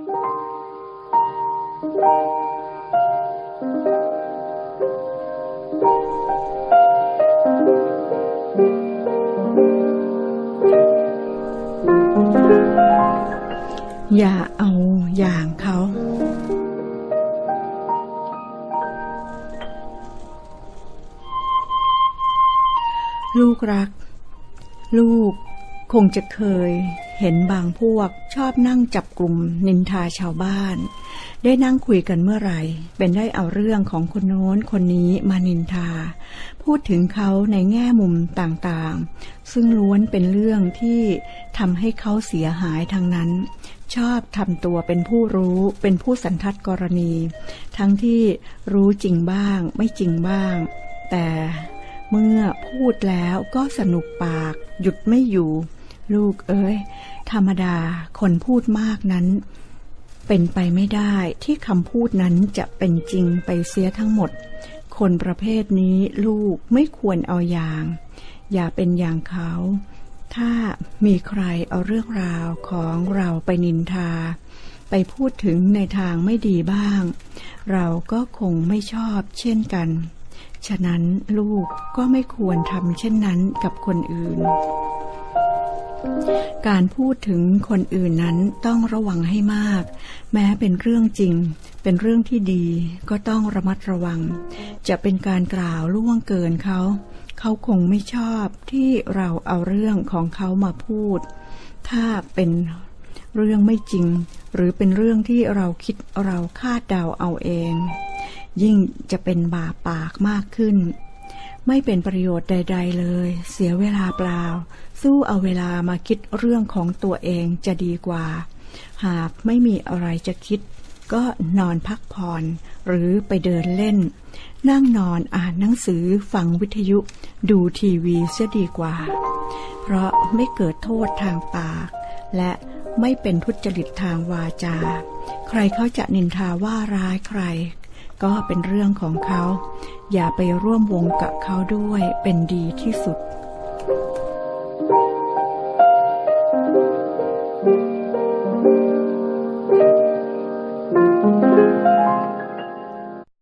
อย่าเอาอย่างเขา ลูกรัก ลูกคงจะเคย เห็นบางพวกชอบนั่งจับกลุ่มนินทาชาวบ้าน ได้นั่งคุยกันเมื่อไหร่ เป็นได้เอาเรื่องของคนโน้นคนนี้มานินทา พูดถึงเขาในแง่มุมต่างๆ ซึ่งล้วนเป็นเรื่องที่ทำให้เขาเสียหายทางนั้น ชอบทำตัวเป็นผู้รู้ เป็นผู้สันทัดกรณี ทั้งที่รู้จริงบ้าง ไม่จริงบ้าง แต่เมื่อพูดแล้วก็สนุกปาก หยุดไม่อยู่ ลูกเอ้ย ธรรมดาคนพูดมากนั้น เป็นไปไม่ได้ที่คำพูดนั้นจะเป็นจริงไปเสียทั้งหมด คนประเภทนี้ลูกไม่ควรเอาอย่าง อย่าเป็นอย่างเขา ถ้ามีใครเอาเรื่องราวของเราไปนินทา ไปพูดถึงในทางไม่ดีบ้าง เราก็คงไม่ชอบเช่นกัน ฉะนั้นลูกก็ไม่ควรทำเช่นนั้นกับคนอื่น การพูดถึงคนอื่นนั้นต้องระวังให้มาก แม้เป็นเรื่องจริง เป็นเรื่องที่ดีก็ต้องระมัดระวัง จะเป็นการกล่าวล่วงเกินเขา เขาคงไม่ชอบที่เราเอาเรื่องของเขามาพูด ถ้าเป็นเรื่องไม่จริง หรือเป็นเรื่องที่เราคิดเราคาดเดาเอาเอง ยิ่งจะเป็นบาปากมากขึ้น ไม่เป็นประโยชน์ใด ๆ เลย เสียเวลาเปล่า สู้เอาเวลามาคิดเรื่องของตัวเองจะดีกว่า หากไม่มีอะไรจะคิด ก็นอนพักผ่อน หรือไปเดินเล่น นั่งนอนอ่านหนังสือฟังวิทยุ ดูทีวีเสียดีกว่า เพราะไม่เกิดโทษทางปาก และไม่เป็นทุจริตทางวาจา ใครเขาจะนินทาว่าร้ายใคร ก็เป็นเรื่องของเขา อย่าไปร่วมวงกับเขาด้วยเป็นดีที่สุด thank you